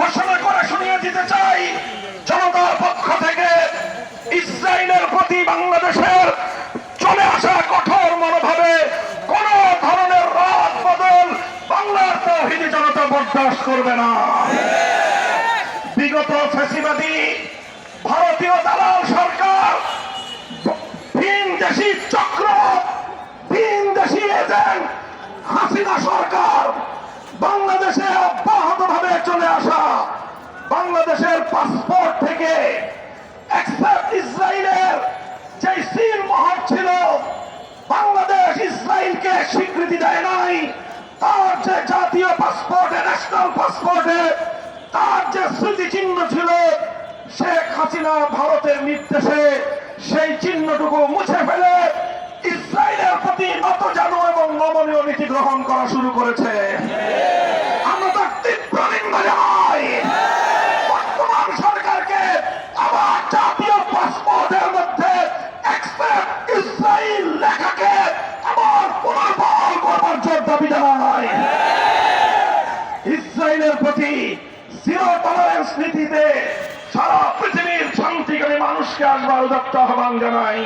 ঘোষণা করে শুনিয়ে দিতে চাই, জনতার পক্ষ থেকে ইসরায়েলের প্রতি বাংলাদেশের চলে আসা কঠোর মনোভাবে কোন ধরনের রাত বদল বাংলার তহিদি জনতা বরদাস্ত করবে না। বিগত ফেসিবাদী ভারতীয় দালাল সরকার, ভিন দেশি চক্র, ভিন দেশি এজেন্ট, হাসিনা সরকার বাংলাদেশে অব্যাহত ভাবে বাংলাদেশের পাসপোর্ট থেকে ইসরায়েলের যে সিল মোহর ছিল, বাংলাদেশ ইসরায়েলকে স্বীকৃতি দেয় নাই। তার যে জাতীয় পাসপোর্টে ন্যাশনাল পাসপোর্টে তার যে স্মৃতিচিহ্ন ছিল, শেখ হাসিনা ভারতের নির্দেশে সেই চিহ্নটুকু মুছে ফেলে ইসরায়েলের প্রতি নত জানু এবং নমনীয় নীতি গ্রহণ করা শুরু করেছে। ইসরায়েলের প্রতি নীতিতে সারা পৃথিবীর শান্তিকামী মানুষকে আসবার উদাত্ত আহ্বান জানাই।